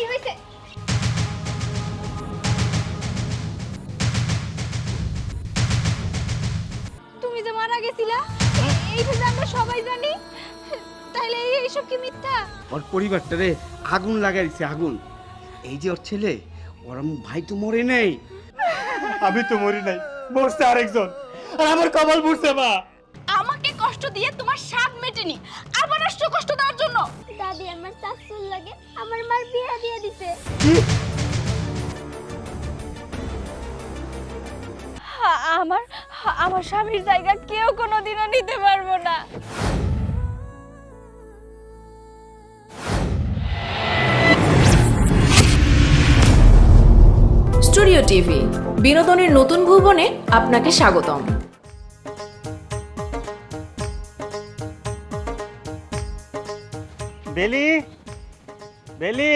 কি হয়েছে। তুমি যে মারা গেছিলা এ- এইটা যে আমরা সবাই জানি তাহলে এই- এইসব কি মিথ্যা? ওর পরিবারটারে আগুন লাগাইছে আগুন। এই যে ওর ছেলে ওর ভাই তো মরে নেই। আমি তো মরি নাই মরছে আরেকজন। আর আমার কপাল পড়ছে মা। কষ্ট দিয়ে তোমার স্বাদ মেটেনি। আবার আসছো কষ্ট দেওয়ার জন্য। দাদি আমার শাশুর লাগে। আমার মার বিয়ে দিয়ে দিছে। আমার আমার স্বামীর জায়গা কেউ কোনোদিনও নিতে পারব না। স্টুডিও টিভি বিনোদনের নতুন ভুবনে আপনাকে স্বাগতম। বেলি বেলি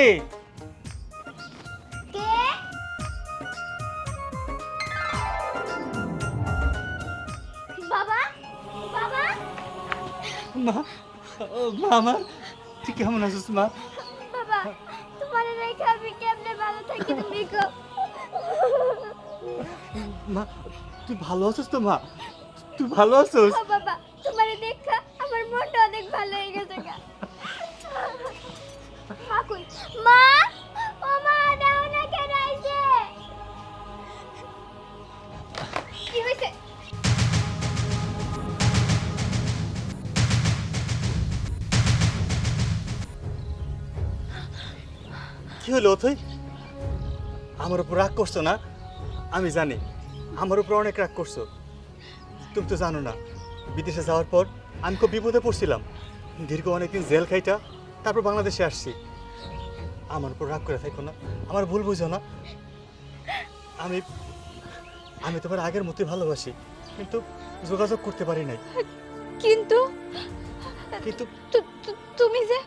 কে বাবা বাবা মা ও, মা আমার তুই কেমন আছিস মা বাবা তোমার রেখে আমি কেমনে ভালো থাকি তুমি গো মা তুই ভালো আছিস তো মা তুই ভালো আছিস ও বাবা তোমার দেখা আমার মনটা অনেক ভালো হয়ে গেছে গা মা কই মা, ও মা, দাও না কেন কি হইছে? কি হলো তুই আমার উপর রাগ করছ না? আমি জানি, আমার উপর অনেক রাগ করছ। তুমি তো জানো না, বিদেশে যাওয়ার পর আমি খুব বিপদে পড়ছিলাম। দীর্ঘ অনেকদিন জেল খাইটা, তারপর বাংলাদেশে আসছি। আমার উপর রাগ করে থাকো না। আমার ভুল বুঝো না। আমি আমি তোমার আগের মতোই ভালোবাসি কিন্তু যোগাযোগ করতে পারি নাই। কিন্তু? কিন্তু তুমি যে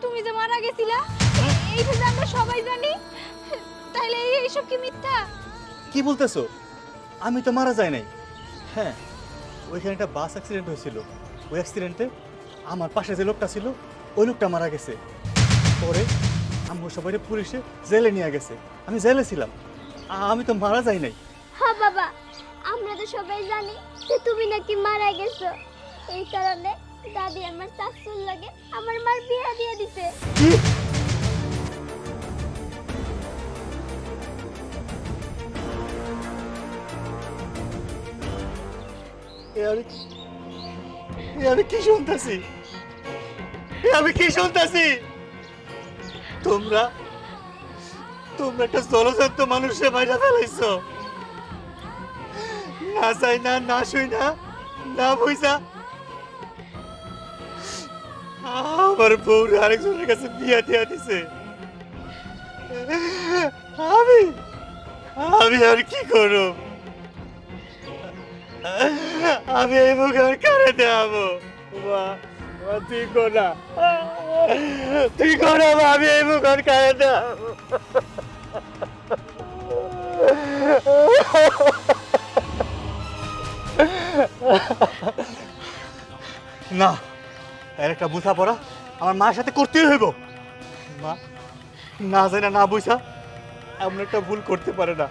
তুমি যে মারা গেছিলা এ- এইটা যে আমরা সবাই জানি তাহলে এই- এইসব কি মিথ্যা? কি বলতেছো? আমি তো মারা যাই নাই। হ্যাঁ ওইখানে একটা বাস অ্যাক্সিডেন্ট হয়েছিল। ওই অ্যাক্সিডেন্টে আমার পাশে যে লোকটা ছিল ওই লোকটা মারা গেছে। পরে আমার সবাই পুলিশে জেলে নিয়ে গেছে। আমি জেলে ছিলাম। আমি তো মারা যাই নাই। হ্যাঁ বাবা আমরা তো সবাই জানি যে তুমি নাকি মারা গেছো। এই কারণে দাদি আমার শাশুর লাগে আমার মার বিয়ে দিয়ে দিছে। কি? আমি কি শুনতেছি? আমি কি শুনতেছি? তোমরা তোমরা একটা জলজন্ত মানুষে মাইরা ফেলাইছো। না চাই না না শুই না না বুঝা আমার বউ আরেকজনের কাছে বিয়া দিয়া দিছে। আমি আমি আর কি করব? আমি এই মুখ কারে দেখাবো? মা মা, তুই কোনা? তুই কোনা আমি এই মুখ আর কারে দেখাবো না এর একটা বুঝা পড়া। আমার মায়ের সাথে করতেই হইব। মা না জানা না বুঝা এমন একটা ভুল করতে পারে না।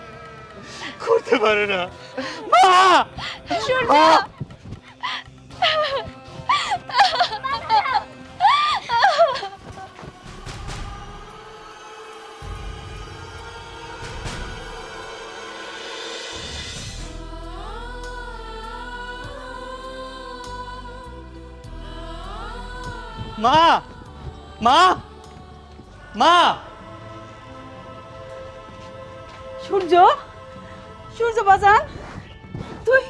করতে পারে না। মা! মা! মা মা। সূর্য সূর্য বাজান তুই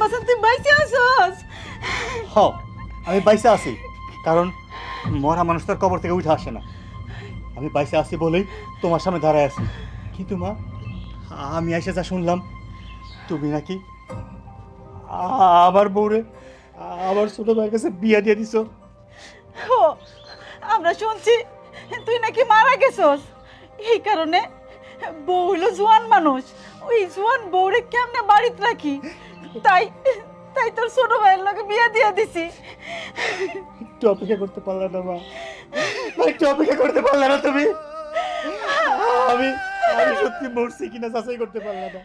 বাজান তুই বাইসে আসস হ আমি বাইসে আছি কারণ মরা মানুষ তার কবর থেকে উঠে আসে না। আমি বাইসে আছি বলেই তোমার সামনে দাঁড়ায় আছি। কিন্তু মা আমি এসে যা শুনলাম তুমি নাকি আমার বউরে আমার ছোট ভাইয়ের কাছে বিয়া দিয়ে দিছো। ও আমরা শুনছি তুই নাকি মারা গেছস। এই কারণে বউ হইল জোয়ান মানুষ। ওই জোয়ান বউরে কেমনে বাড়িতে রাখি? তাই তাই তোর ছোট ভাইয়ের লোকে বিয়ে দিয়ে দিছি। একটু অপেক্ষা করতে পারলে না, মা। একটু অপেক্ষা করতে পারলে না তুমি। সত্যি মরছি কিনা যাচাই করতে পারলাম না।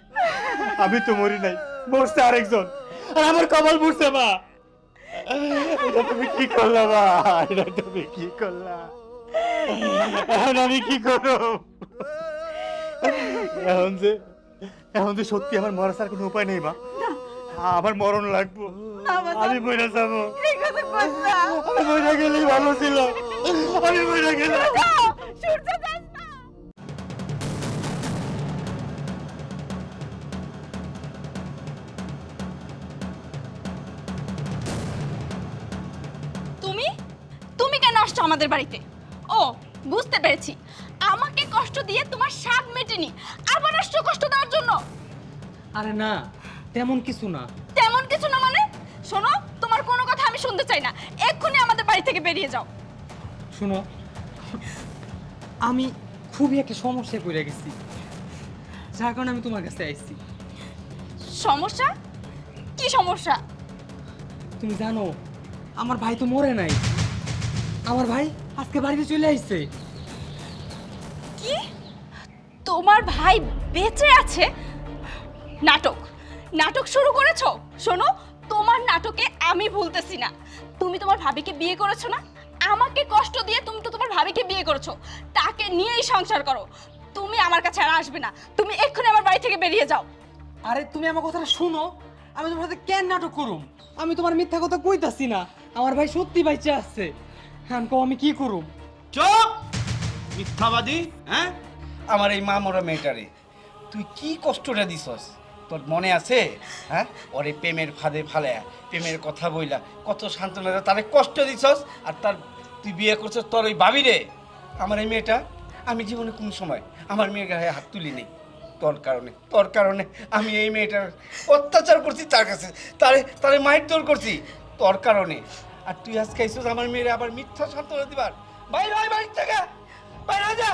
আমি তো মরি নাই, মরছে আরেকজন। আর আমার কপাল মরছে, মা। এটা তুমি কি করলা এটা তুমি কি করলা? এখন আমি কি করব? এখন যে এখন যে সত্যি আমার মরার ছাড়া কোনো উপায় নেই মা। আমার মরণ লাগবো। আমি মরে যাব। আমি মরে গেলেই ভালো ছিল। আমি মরে সূর্য আসছো আমাদের বাড়িতে? ও বুঝতে পেরেছি। আমাকে কষ্ট দিয়ে তোমার স্বাদ মেটেনি। আবার আসছো কষ্ট দেওয়ার জন্য? আরে না তেমন কিছু না। তেমন কিছু না মানে? শোনো তোমার কোনো কথা আমি শুনতে চাই না। এক্ষুনি আমাদের বাড়ি থেকে বেরিয়ে যাও। শোনো আমি খুবই একটা সমস্যায় পড়ে গেছি। যার কারণে আমি তোমার কাছে আইছি। সমস্যা? কি সমস্যা? তুমি জানো আমার ভাই তো মরে নাই। আমার ভাই আজকে বাড়িতে চলে আসছে। কি? তোমার ভাই বেঁচে আছে? নাটক। নাটক শুরু করেছ? শোনো তোমার নাটকে আমি ভুলতেছি না। তুমি তোমার ভাবিকে বিয়ে করেছ না? আমাকে কষ্ট দিয়ে তুমি তো তোমার ভাবিকে বিয়ে করেছ। তাকে নিয়েই সংসার করো। তুমি আমার কাছে আর আসবে না। তুমি এক্ষুনি আমার বাড়ি থেকে বেরিয়ে যাও। আরে তুমি আমার কথাটা শুনো। আমি তোমার সাথে কেন নাটক করুম? আমি তোমার মিথ্যা কথা কইতাছি না। আমার ভাই সত্যি বাইচে আসছে হ্যাঁ কও আমি কি করুম? চুপ! মিথ্যাবাদী হ্যাঁ? আমার এই মা মরা মেয়েটারে তুই কি কষ্টটা দিছস? তোর মনে আছে? হ্যাঁ? ওরে প্রেমের ফাঁদে ফালে প্রেমের কথা বইলা কত সান্ত্বনা তারে কষ্ট দিছস? আর তার তুই বিয়ে করছস তোর ওই ভাবি রে আমার এই মেয়েটা আমি জীবনে কোন সময় আমার মেয়ের গায়ে হাত তুলি নেই। তোর কারণে তোর কারণে আমি এই মেয়েটার অত্যাচার করছি তার কাছে তারে তারে মাইট তোর করছি। তোর কারণে আর তুই আজকে আইসস আমার মেয়ের আবার মিথ্যা সান্ত্বনা দিবার বাইরে হয় বাড়ির থেকে! বাইরে যা!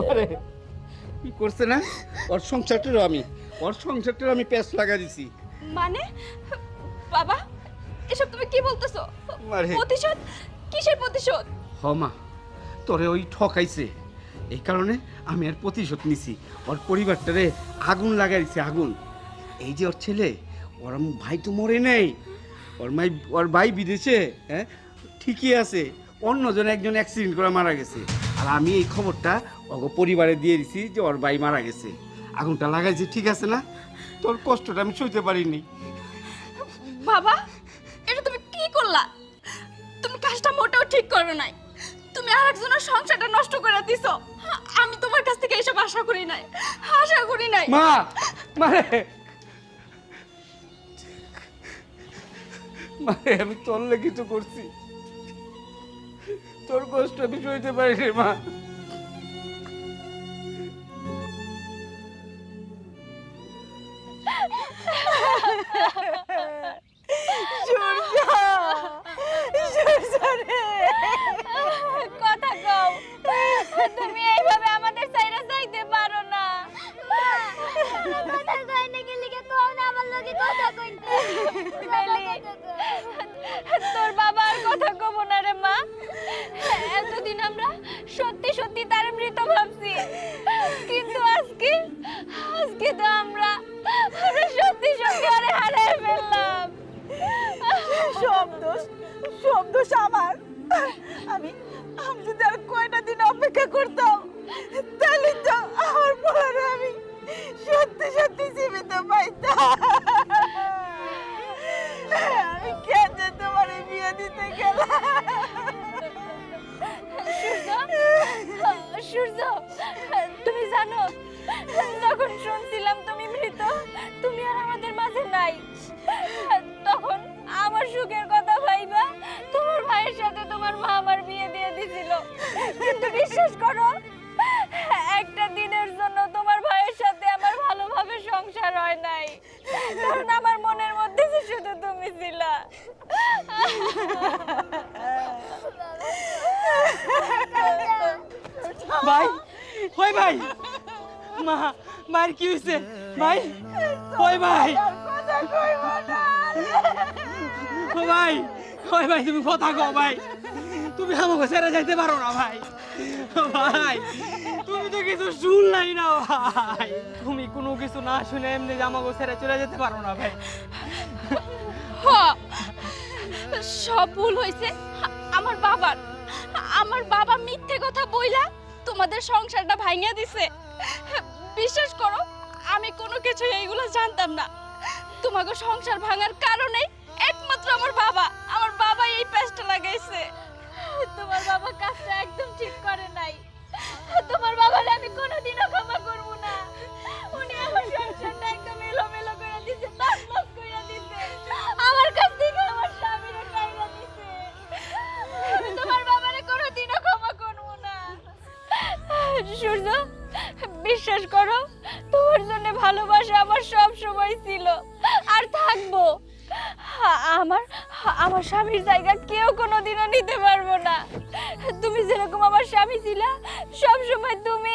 মারে কি করছে না? ওর সংসারটারও আমি ওর সংসারটারও আমি প্যাঁচ লাগা দিছি। মানে? বাবা এসব তুমি কি বলতেছো? মারে। প্রতিশোধ? কিসের প্রতিশোধ? হ মা তোরে ওই ঠকাইছে। এই কারণে আমি আর প্রতিশোধ নিছি। ওর পরিবারটারে আগুন লাগাইছে, আগুন। এই যে ওর ছেলে, ওর ভাই তো মরে নেই। ওর মাই, ওর ভাই বিদেশে হ্যাঁ? ঠিকই আছে। অন্যজন একজন অ্যাক্সিডেন্ট করে মারা গেছে। আর আমি এই খবরটা ওকে পরিবারে দিয়ে দিছি যে ওর ভাই মারা গেছে। আগুনটা লাগাইছে, ঠিক আছে না? তোর কষ্টটা আমি সইতে পারিনি। বাবা, এটা তুমি কি করলা? তুমি কাজটা মোটেও ঠিক করো নাই। তুমি আরেকজনের সংসারটা নষ্ট করে দিছো। আমি তোমার কাছ থেকে এসব আশা করি নাই। আশা করি নাই। মা! মারে মারে আমি তোর লেগে তো করছি। তোর কষ্ট আমি সইতে পারি মা। শুনছিলাম তুমি মৃত। তুমি আর আমাদের মাঝে নাই। তখন আমার সুখের কথা ভাইবা, তোমার ভাইয়ের সাথে তোমার মা আমার বিয়ে দিয়ে দিছিল। কিন্তু বিশ্বাস করো, একটা দিনের জন্য তোমার ভাইয়ের সাথে আমার ভালোভাবে সংসার হয় নাই। কারণ আমার মনের মধ্যে যে শুধু তুমি ছিলা। ভাই ভাই, মা মায়ের কি হয়েছে ভাই? ওই ভাই? ও ভাই? ওই ভাই, তুমি কথা কও ভাই। তুমি আমাকে ছেড়ে যাইতে পারো না ভাই। ভাই, তুমি তো কিছু শুন নাই না ভাই। তুমি কোনো কিছু না শুনে এমনি আমাকে ছেড়ে চলে যেতে পারো না ভাই। সব ভুল হয়েছে আমার বাবার, আমার বাবা মিথ্যে কথা বইলা তোমাদের সংসারটা ভাঙিয়ে দিছে। কোনো কিছু এইগুলো জানতাম না। তোমাকে সংসার ভাঙার কারণে একমাত্র আমার বাবা আমার বাবা এই পেস্টটা লাগাইছে। তোমার বাবা কাজটা একদম ঠিক করে নাই। তোমার বাবার আমি কোনোদিনও ক্ষমা করব স্বামীর জায়গা কেউ কোনোদিনও নিতে পারব না। তুমি যেরকম আমার স্বামী ছিলা সব সময় তুমি